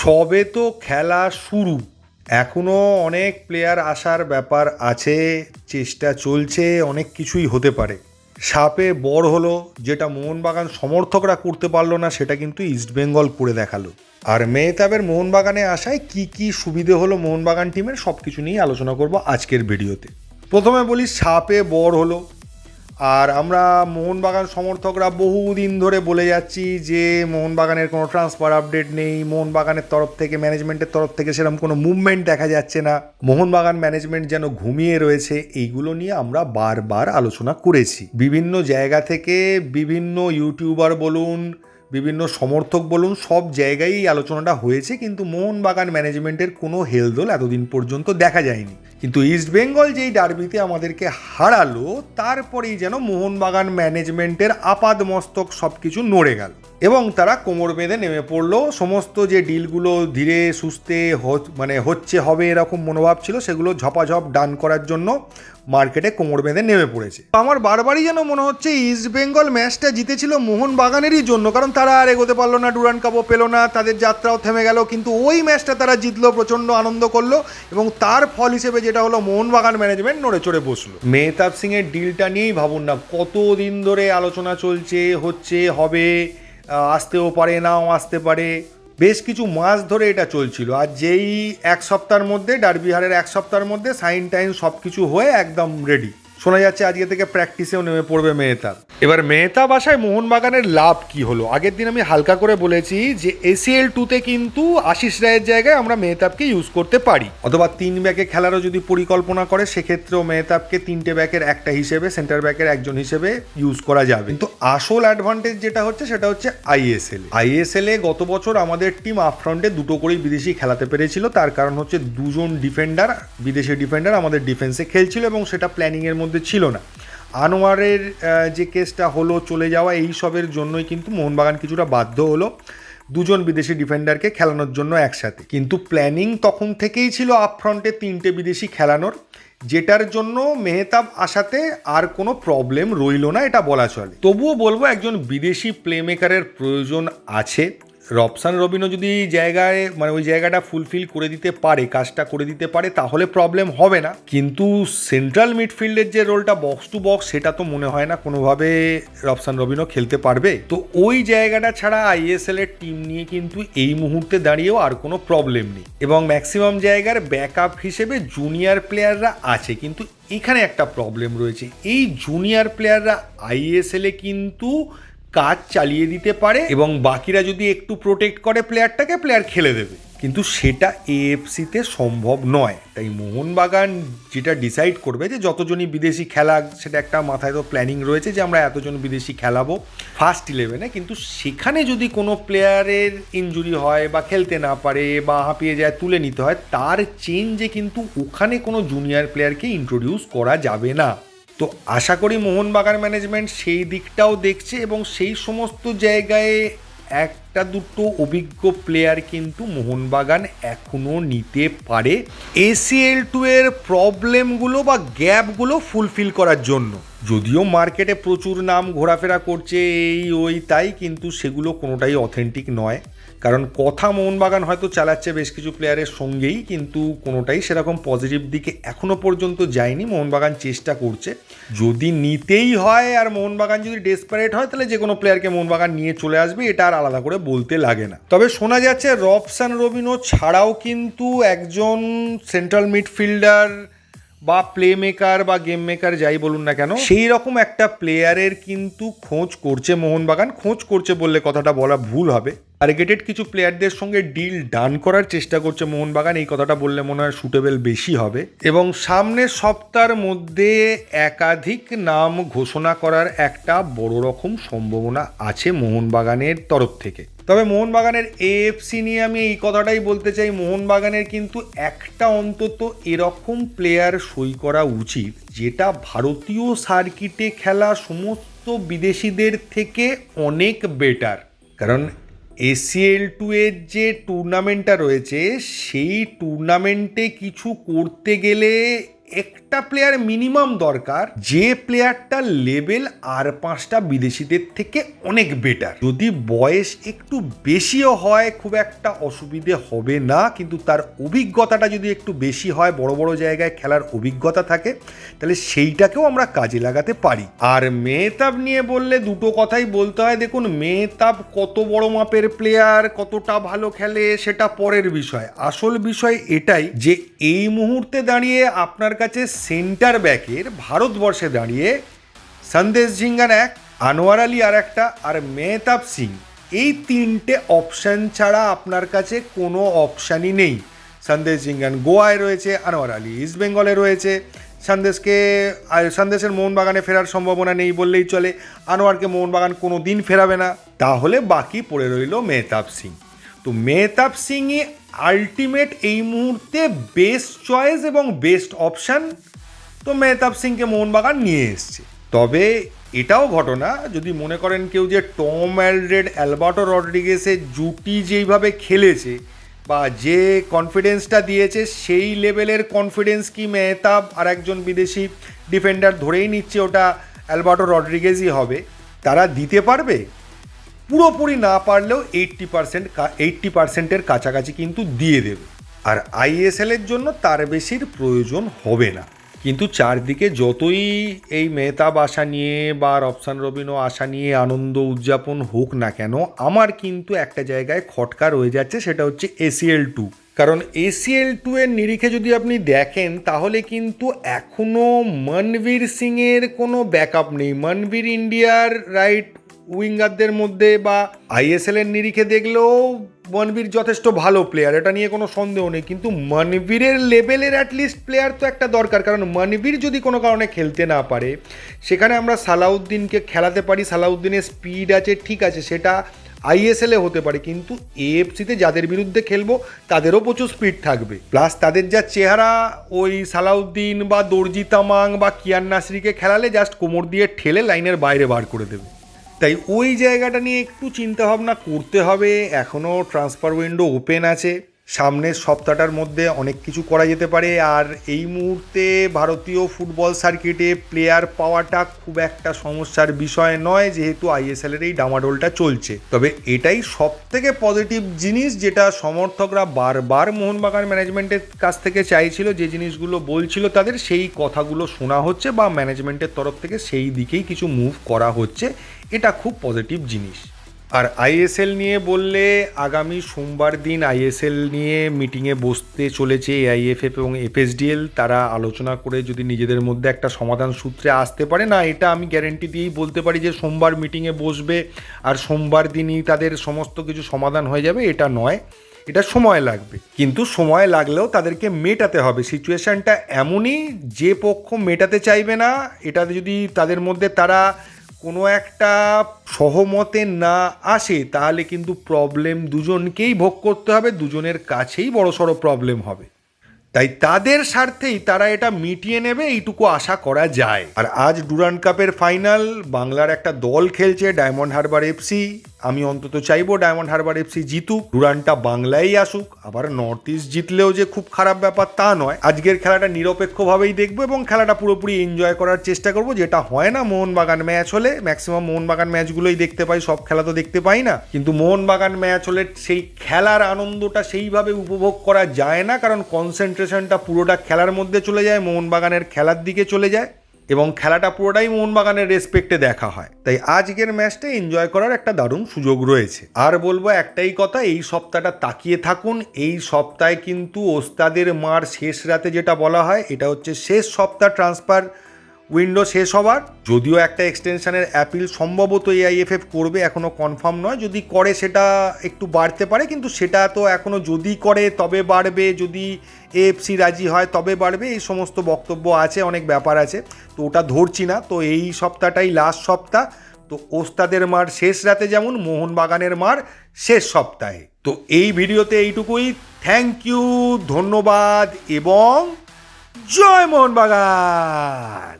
সবে তো খেলা শুরু। এখনও অনেক প্লেয়ার আসার ব্যাপার আছে, চেষ্টা চলছে, অনেক কিছুই হতে পারে। সাপে বড় হলো, যেটা মোহনবাগান সমর্থকরা করতে পারল না, সেটা কিন্তু ইস্টবেঙ্গল করে দেখাল। আর মেহতাবের মোহনবাগানে আসায় কি কি সুবিধে হলো মোহনবাগান টিমের সব কিছু নিয়ে আলোচনা করব আজকের ভিডিওতে প্রথমে বলি, সাপে বড় হলো আর আমরা মোহনবাগান সমর্থকরা বহুদিন ধরে বলে যাচ্ছি যে মোহনবাগানের কোনো ট্রান্সফার আপডেট নেই, মোহনবাগানের তরফ থেকে ম্যানেজমেন্টের তরফ থেকে সেরকম কোনো মুভমেন্ট দেখা যাচ্ছে না। মোহনবাগান ম্যানেজমেন্ট যেন ঘুমিয়ে রয়েছে, এইগুলো নিয়ে আমরা বারবার আলোচনা করেছি। বিভিন্ন জায়গা থেকে বিভিন্ন ইউটিউবার বলুন বিভিন্ন সমর্থক বলুন, সব জায়গায় এই আলোচনাটা হয়েছে, কিন্তু মোহনবাগান ম্যানেজমেন্টের কোনো হেলদোল এতদিন পর্যন্ত দেখা যায়নি। কিন্তু ইস্টবেঙ্গল যেই ডার্বিতে আমাদেরকে হারালো, তারপরেই যেন মোহনবাগান ম্যানেজমেন্টের আপাদমস্তক সব কিছু নড়ে গেল। এবং তারা কোমর বেঁধে নেমে পড়ল। সমস্ত যে ডিলগুলো ধীরে সুস্থে মানে হচ্ছে হবে এরকম মনোভাব ছিল, সেগুলো ঝপাঝপ ডান করার জন্য মার্কেটে কোমর বেঁধে নেমে পড়েছে। আমার বারবারই যেন মনে হচ্ছে, ইস্ট বেঙ্গল ম্যাচটা জিতেছিল মোহনবাগানেরই জন্য, কারণ তারা আর এগোতে পারল না, ডুরান কাপও পেল না, তাদের যাত্রাও থেমে গেল, কিন্তু ওই ম্যাচটা তারা জিতলো, প্রচণ্ড আনন্দ করল এবং তার ফল হিসেবে যেটা হলো মোহনবাগান ম্যানেজমেন্ট নড়ে চড়ে বসল। মেহতাব সিং এর ডিলটা নিয়েই ভাবুন না, কতদিন ধরে আলোচনা চলছে, হচ্ছে, হবে আসতেও পারে, নাও আসতে পারে। বেশ কিছু মাস ধরে এটা চলছিল। আর যেই এক সপ্তাহের মধ্যে, ডারবিহারের এক সপ্তাহের মধ্যে, সাইন টাইন সব কিছু হয়ে একদম রেডি শোনা যাচ্ছে আজকে থেকে প্র্যাকটিসেও নেমে পড়বে মেহতাব। এবার মেহতাব আসায় মোহনবাগানের লাভ কি হলো? আগের দিন আমি হালকা করে বলেছি যে এসিএল টুতে কিন্তু আশিস রায়ের জায়গায় আমরা মেহতাবকে ইউজ করতে পারি। অথবা তিন ব্যাকে খেলারও যদি পরিকল্পনা করে, সেক্ষেত্রেও মেহতাবকে তিনটে ব্যাকের একটা হিসেবে সেন্টার ব্যাকের একজন হিসেবে ইউজ করা যাবে। কিন্তু আসল অ্যাডভান্টেজ যেটা হচ্ছে, সেটা হচ্ছে আইএসএল আইএসএল এ গত বছর আমাদের টিম আপফ্রন্টে দুটো করেই বিদেশি খেলাতে পেরেছিল। তার কারণ হচ্ছে দুজন ডিফেন্ডার বিদেশি ডিফেন্ডার আমাদের ডিফেন্সে খেলছিল এবং সেটা প্ল্যানিংয়ের মধ্যে ছিল না। আনোয়ারের যে কেসটা হলো চলে যাওয়া, এই সবের জন্যই কিন্তু মোহনবাগান কিছুটা বাধ্য হলো দুজন বিদেশি ডিফেন্ডারকে খেলানোর জন্য একসাথে। কিন্তু প্ল্যানিং তখন থেকেই ছিল আপফ্রন্টে তিনটে বিদেশি খেলানোর। যেটার জন্য মেহতাব আসাতে আর কোনো প্রবলেম রইল না, এটা বলা চলে। তবুও বলব একজন বিদেশি প্লেমেকারের প্রয়োজন আছে। রবসান রবিনো যদি জায়গায় মানে ওই জায়গাটা ফুলফিল করে দিতে পারে, কাজটা করে দিতে পারে, তাহলে প্রবলেম হবে না। কিন্তু সেন্ট্রাল মিডফিল্ডের যে রোলটা বক্স টু বক্স সেটা তো মনে হয় না কোনোভাবে রবসান রবিনো খেলতে পারবে। তো ওই জায়গাটা ছাড়া আইএসএল এর টিম নিয়ে কিন্তু এই মুহূর্তে দাঁড়িয়েও আর কোনো প্রবলেম নেই। এবং ম্যাক্সিমাম জায়গার ব্যাকআপ হিসেবে জুনিয়র প্লেয়াররা আছে, কিন্তু এখানে একটা প্রবলেম রয়েছে। এই জুনিয়র প্লেয়াররা আইএসএল এ কিন্তু কাজ চালিয়ে দিতে পারে এবং বাকিরা যদি একটু প্রোটেক্ট করে প্লেয়ারটাকে প্লেয়ার খেলে দেবে। কিন্তু সেটা এএফসিতে সম্ভব নয়। তাই মোহনবাগান যেটা ডিসাইড করবে যে যতজনই বিদেশি খেলা সেটা একটা মাথায় তো প্ল্যানিং রয়েছে যে আমরা এতজন বিদেশি খেলাবো ফার্স্ট ইলেভেনে কিন্তু সেখানে যদি কোনো প্লেয়ারের ইনজুরি হয় বা খেলতে না পারে বা হাঁপিয়ে যায়, তুলে নিতে হয়, তার চেঞ্জে কিন্তু ওখানে কোনো জুনিয়র প্লেয়ারকে ইন্ট্রোডিউস করা যাবে না। তো আশা করি মোহনবাগান ম্যানেজমেন্ট সেই দিকটাও দেখছে এবং সেই সমস্ত জায়গায় একটা দুটো অভিজ্ঞ প্লেয়ার কিন্তু মোহনবাগান এখনও নিতে পারে এসিএল টু এর প্রবলেমগুলো বা গ্যাপগুলো ফুলফিল করার জন্য। যদিও মার্কেটে প্রচুর নাম ঘোরাফেরা করছে, এই ওই তাই, কিন্তু সেগুলো কোনোটাই অথেন্টিক নয়। কারণ কথা মোহনবাগান হয়তো চালাচ্ছে বেশ কিছু প্লেয়ারের সঙ্গেই, কিন্তু কোনোটাই সেরকম পজিটিভ দিকে এখনও পর্যন্ত যায়নি। মোহনবাগান চেষ্টা করছে। যদি নিতেই হয় আর মোহনবাগান যদি ডেসপারেট হয়, তাহলে যে কোনো প্লেয়ারকে মোহনবাগান নিয়ে চলে আসবে, এটা আর আলাদা করে বলতে লাগে না। তবে শোনা যাচ্ছে রবসান রবিনো ছাড়াও কিন্তু একজন সেন্ট্রাল মিডফিল্ডার বা প্লে মেকার বা গেম মেকার যাই বলুন না কেন, সেই রকম একটা প্লেয়ারের কিন্তু খোঁজ করছে মোহনবাগান। খোঁজ করছে বললে কথাটা বলা ভুল হবে। টার্গেটেড কিছু প্লেয়ারদের সঙ্গে ডিল ডান করার চেষ্টা করছে মোহনবাগান, এই কথাটা বললে মনে হয় সুটেবল বেশি হবে। এবং সামনের সপ্তাহের মধ্যে একাধিক নাম ঘোষণা করার একটা বড় রকম সম্ভাবনা আছে মোহনবাগানের তরফ থেকে। তবে মোহনবাগানের এএফসি নিয়ে আমি এই কথাটাই বলতে চাই, মোহনবাগানের কিন্তু একটা অন্তত এরকম প্লেয়ার সই করা উচিত, যেটা ভারতীয় সার্কিটে খেলা সমস্ত বিদেশিদের থেকে অনেক বেটার। কারণ এসিএল টু এর যে টুর্নামেন্টটা রয়েছে সেই টুর্নামেন্টে কিছু করতে গেলে একটা প্লেয়ার মিনিমাম দরকার। যে প্লেয়ারটা লেভেল আর পাঁচটা বিদেশিদের থেকে অনেক বেটার যদি বয়স একটু বেশিও হয়, খুব একটা অসুবিধে হবে না। কিন্তু তার অভিজ্ঞতাটা যদি একটু বেশি হয়, বড় বড় জায়গায় খেলার অভিজ্ঞতা থাকে, তাহলে সেইটাকেও আমরা কাজে লাগাতে পারি। আর মেহতাব নিয়ে বললে দুটো কথাই বলতে হয়। দেখুন, মেহতাব কত বড় মাপের প্লেয়ার কতটা ভালো খেলে, সেটা পরের বিষয়। আসল বিষয় এটাই যে এই মুহূর্তে দাঁড়িয়ে আপনার কাছে সেন্টার ব্যাকের ভারতবর্ষে দাঁড়িয়ে সন্দেশ ঝিঙ্গান এক, আনোয়ার আলী আর একটা, আর মেহতাব সিং। এই তিনটে অপশান ছাড়া আপনার কাছে কোনো অপশানই নেই। সন্দেশ জিঙ্গান গোয়ায় রয়েছে, আনোয়ার আলী ইস্ট বেঙ্গলে রয়েছে। সন্দেশকে সন্দেশের মোহনবাগানে ফেরার সম্ভাবনা নেই বললেই চলে। আনোয়ারকে মোহনবাগান কোনো দিন ফেরাবে না। তাহলে বাকি পড়ে রইল মেহতাব সিং। তো মেহতাব সিংই আলটিমেট এই মুহূর্তে বেস্ট চয়েস এবং বেস্ট অপশান তো মেহতাব সিংকে মোহনবাগান নিয়ে এসছে। তবে এটাও ঘটনা, যদি মনে করেন কেউ যে টম অ্যালড্রেড, অ্যালবার্টো রড্রিগেসের জুটি যেইভাবে খেলেছে বা যে কনফিডেন্সটা দিয়েছে, সেই লেভেলের কনফিডেন্স কি মেহতাব আর একজন বিদেশি ডিফেন্ডার ধরেই নিচ্ছে ওটা অ্যালবার্টো রড্রিগেজই হবে? তারা দিতে পারবে? পুরোপুরি না পারলেও এইট্টি পার্সেন্ট এইট্টি পার্সেন্টের কাছাকাছি কিন্তু দিয়ে দেবে। আর আইএসএল এর জন্য তার বেশির প্রয়োজন হবে না। কিন্তু চারদিকে যতই এই মেহতাব আশা নিয়ে বা রফসান রবিনও আশা নিয়ে আনন্দ উদযাপন হোক না কেন, আমার কিন্তু একটা জায়গায় খটকা রয়ে যাচ্ছে, সেটা হচ্ছে এসিএল টু কারণ এসিএল টু এর নিরিখে যদি আপনি দেখেন, তাহলে কিন্তু এখনও মনবীর সিংয়ের কোনো ব্যাকআপ নেই। মনবীর ইন্ডিয়ার রাইট উইঙ্গারদের মধ্যে বা আইএসএল এর নিরিখে দেখলেও মনবীর যথেষ্ট ভালো প্লেয়ার এটা নিয়ে কোনো সন্দেহ নেই। কিন্তু মনবীরের লেভেলের অ্যাটলিস্ট প্লেয়ার তো একটা দরকার, কারণ মনবীর যদি কোনো কারণে খেলতে না পারে, সেখানে আমরা সালাউদ্দিনকে খেলাতে পারি, সালাউদ্দিনের স্পিড আছে, ঠিক আছে, সেটা আইএসএলে হতে পারে, কিন্তু এএফসিতে যাদের বিরুদ্ধে খেলব, তাদেরও প্রচুর স্পিড থাকবে। প্লাস তাদের যা চেহারা, ওই সালাউদ্দিন বা দর্জি তামাং বা কিয়ান নাসরিকে খেলালে জাস্ট কোমর দিয়ে ঠেলে লাইনের বাইরে বার করে দেবে। তাই ওই জায়গাটা নিয়ে একটু চিন্তা ভাবনা করতে হবে। এখনও ট্রান্সফার উইন্ডো ওপেন আছে। সামনের সপ্তাহটার মধ্যে অনেক কিছু করা যেতে পারে। আর এই মুহূর্তে ভারতীয় ফুটবল সার্কিটে প্লেয়ার পাওয়াটা খুব একটা সমস্যার বিষয় নয়, যেহেতু আইএসএলের এই ডামাডোলটা চলছে। তবে এটাই সব থেকে পজিটিভ জিনিস যেটা সমর্থকরা বারবার মোহনবাগান ম্যানেজমেন্টের কাছ থেকে চাইছিল, যে জিনিসগুলো বলছিল তাদের, সেই কথাগুলো শোনা হচ্ছে বা ম্যানেজমেন্টের তরফ থেকে সেই দিকেই কিছু মুভ করা হচ্ছে। এটা খুব পজিটিভ জিনিস। আর আইএসএল নিয়ে বললে আগামী সোমবার দিন আইএসএল নিয়ে মিটিংয়ে বসতে চলেছে এআইএফএফ এবং এফএসডিএল। তারা আলোচনা করে যদি নিজেদের মধ্যে একটা সমাধান সূত্রে আসতে পারে। না, এটা আমি গ্যারেন্টি দিয়েই বলতে পারি যে সোমবার মিটিংয়ে বসবে আর সোমবার দিনই তাদের সমস্ত কিছু সমাধান হয়ে যাবে, এটা নয়। এটা সময় লাগবে। কিন্তু সময় লাগলেও তাদেরকে মেটাতে হবে। সিচুয়েশানটা এমনই যে পক্ষ মেটাতে চাইবে না, এটা যদি তাদের মধ্যে তারা কোনো একটা সহমতে না আসে, তাহলে কিন্তু প্রবলেম দুজনকেই ভোগ করতে হবে, দুজনের কাছেই বড় সড়ো প্রবলেম হবে। তাই তাদের স্বার্থেই তারা এটা মিটিয়ে নেবে, এইটুকু আশা করা যায়। আর আজ ডুরান কাপের ফাইনাল বাংলার একটা দল খেলছে, ডায়মন্ড হারবার এফসি আমি অন্তত চাইব ডায়মন্ড হারবার এফসি জিতুক। ডুরানটা বাংলায় আসুক, আবার নর্থ ইস্ট জিতলেও যে খুব খারাপ ব্যাপার তা নয়। আজকের খেলাটা নিরপেক্ষভাবেই দেখব এবং খেলাটা পুরোপুরি এনজয় করার চেষ্টা করব। যেটা হয় না, মোহনবাগান ম্যাচ হলে ম্যাক্সিমাম মোহনবাগান ম্যাচগুলোই দেখতে পাই, সব খেলা তো দেখতে পাই না। কিন্তু মোহনবাগান ম্যাচ হলে সেই খেলার আনন্দটা সেইভাবে উপভোগ করা যায় না, কারণ কনসেন্ট্রেশনটা পুরোটা খেলার মধ্যে চলে যায়, মোহনবাগানের খেলার দিকে চলে যায়। এবং খেলাটা পুরোটাই মোহনবাগানের রেসপেক্টে দেখা হয়। তাই আজকের ম্যাচটা এনজয় করার একটা দারুণ সুযোগ রয়েছে। আর বলব একটাই কথা, এই সপ্তাহটা তাকিয়ে থাকুন। এই সপ্তাহে কিন্তু ওস্তাদের মার শেষ রাতে যেটা বলা হয়, এটা হচ্ছে শেষ সপ্তাহ ট্রান্সফার উইন্ডো শেষ হবার, যদিও একটা এক্সটেনশনের অ্যাপিল সম্ভবত এআইএফএফ করবে এখনও কনফার্ম নয়। যদি করে, সেটা একটু বাড়তে পারে, কিন্তু সেটা তো এখনও যদি করে, তবে বাড়বে। যদি এএফসি রাজি হয়, তবে বাড়বে। এই সমস্ত বক্তব্য আছে, অনেক ব্যাপার আছে। তো ওটা ধরছি না। তো এই সপ্তাহটাই লাস্ট সপ্তাহ। তো ওস্তাদের মার শেষ রাতে যেমন, মোহনবাগানের মার শেষ সপ্তাহে। তো এই ভিডিওতে এইটুকুই। থ্যাংক ইউ ধন্যবাদ, এবং জয় মোহনবাগান!